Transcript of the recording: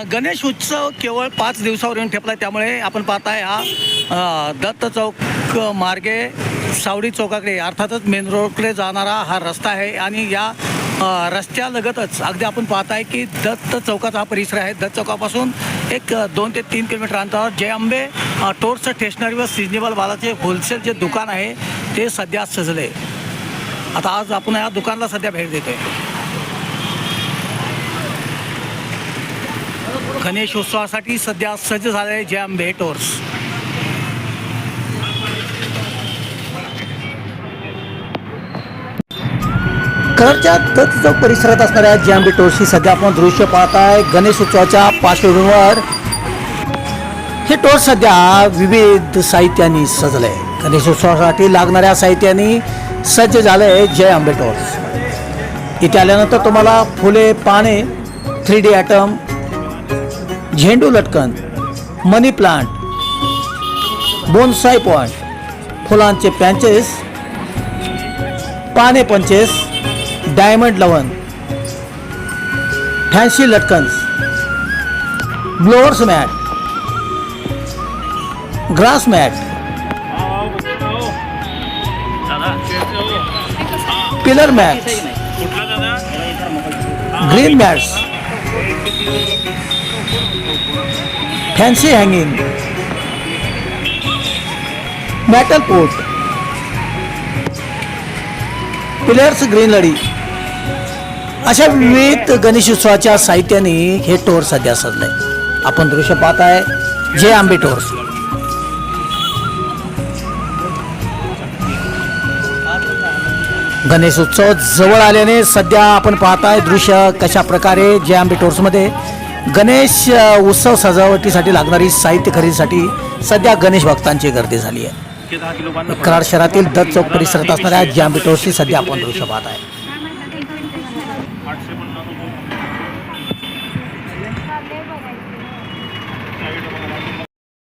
गणेश उत्सव केवळ पाच दिवसावर येऊन ठेपला त्यामुळे आपण पाहताय हा दत्त चौक मार्गे सावडी चौकाकडे अर्थातच मेन रोडकडे जाणारा हा रस्ता आहे आणि या रस्त्यालगतच अगदी आपण पाहताय की दत्त चौकाचा हा परिसर आहे. दत्त चौकापासून एक दोन ते तीन किलोमीटर अंतरावर जय आंबे टोर्स स्टेशनरी व सिजनेबल बालाचे होलसेल जे दुकान आहे ते सध्या सजले आता आज आपण या दुकानाला सध्या भेट देतोय. गणेश उत्सवासाठी सध्या सज्ज झाले आहे जय आंबे टोर्स. करच्या दत्त चौक परिसरात असणाऱ्या जय टोर्सची सध्या आपण दृश्य पाहत आहे. गणेश उत्सवाच्या पार्श्वभूमीवर हे टोर्स सध्या विविध साहित्याने सजलंय गणेश उत्सवासाठी लागणाऱ्या साहित्याने सज्ज झालंय जय आंबे टोर्स. इथे आल्यानंतर तुम्हाला फुले पाने थ्री डी ॲटम झेंडू लटकन मनी प्लांट बोनसाय पॉट फुलांचे पॅन्चेस पाने पंचेस डायमंड लवण fancy लटकन्स blowers mat grass mat pillar mat green mats fancy hanging metal port pillars greenery अशा विविध गणेश उत्सवाच्या साहित्याने हे टोर सध्या सजलंय. आपण दृश्य पाहत आहे जय आंबे टोर्स गणेश उत्सव जवळ आल्याने सध्या आपण पाहताय दृश्य कशा प्रकारे जय आंबे टोर्समध्ये गणेश उत्सव सजावटीसाठी लागणारी साहित्य खरेदीसाठी सध्या गणेश भक्तांची गर्दी झाली आहे. कराड शहरातील दत्त चौक परिसरात असणाऱ्या जांबिटोशी सध्या आपण दृश्य पाहत आहे.